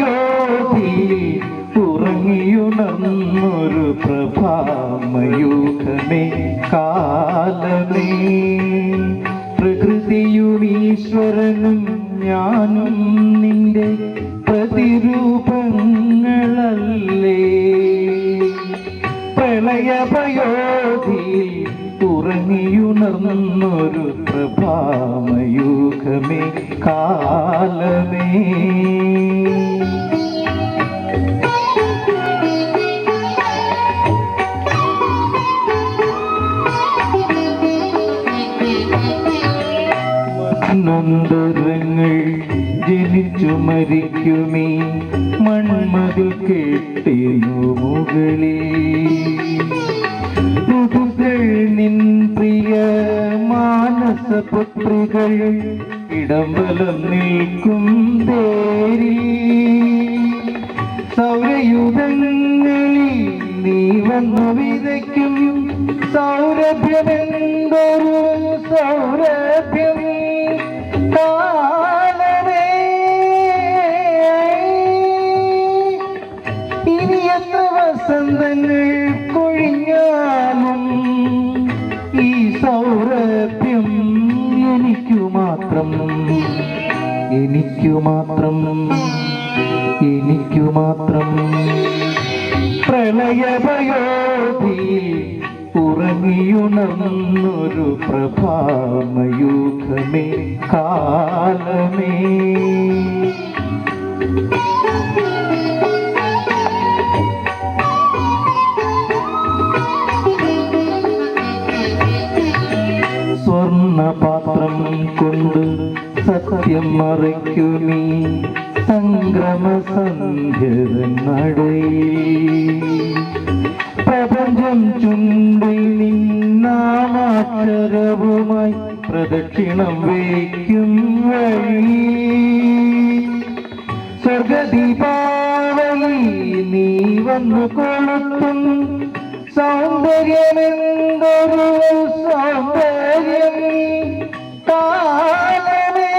വയോധി ഉറങ്ങിയുണർന്നൊരു പ്രഭാമയൂഖമേ കാലമേ. പ്രകൃതിയും ഈശ്വരനും ഞാനും നിന്റെ പ്രതിരൂപങ്ങളല്ലേ. പ്രളയഭയോധി ഉറങ്ങിയുണർന്നൊരു പ്രഭാമയൂഖമേ കാലമേ. നൊന്തരങ്ങൾ ജനിച്ചു മരിക്കുമേ. മൺമതിൽ കെട്ടിനു മുകളിൽ. ഋതുക്കൾ നിൻ പ്രിയ മാനസപുത്രികൾ ഇടംബലം നിൽക്കും തേരി സൗരയുധങ്ങളിൽ നീ വന്നു വിതയ്ക്കും. സൗരഭ്യമെന്തൊരു സൗരഭ്യം വസന്തങ്ങൾ കൊഴിഞ്ഞാലും ഈ സൗരഭ്യം എനിക്കു മാത്രം. എനിക്കു മാത്രം. എനിക്കു മാത്രം. പ്രളയഭയോധിയിൽ ഉറങ്ങിയുണർന്നൊരു പ്രഭാമയൂഖമേ കാലമേ. സ്വർണപാത്രം കൊണ്ട് സത്യം മറയ്ക്കുമീ സംക്രമ സന്ധ്യനടയിൽ പ്രപഞ്ചം ചുണ്ടിൽ നിന്നാമാക്ഷരവുമായി പ്രദക്ഷിണം വയ്ക്കും വഴി. സ്വർഗദീപാവലി നീ വന്നു കൊളുത്തും. സൗന്ദര്യമെന്തൊരു സൗന്ദര്യം കാലമേ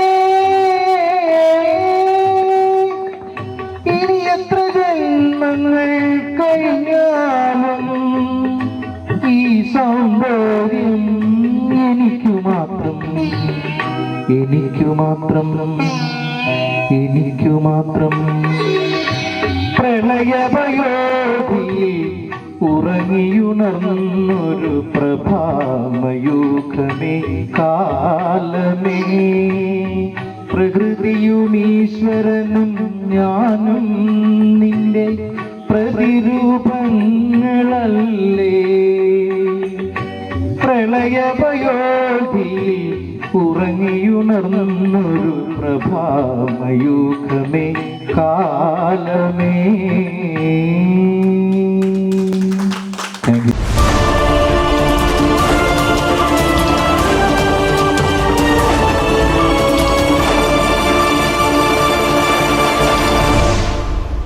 ഇനി എത്ര ജന്മങ്ങൾ കഴിഞ്ഞാലും ഈ സൗന്ദര്യം എനിക്കു മാത്രം എനിക്കു മാത്രം എനിക്കു മാത്രം. പ്രളയഭയോധിയിൽ ഉറങ്ങിയുണർന്നൊരു പ്രഭാമയൂഖമേ കാലമേ. പ്രകൃതിയും ഈശ്വരനും ഞാനും നിന്റെ പ്രതിരൂപങ്ങളല്ലേ. പ്രളയപയോധി ഉറങ്ങിയുണർന്നൊരു പ്രഭാമയൂഖമേ കാലമേ.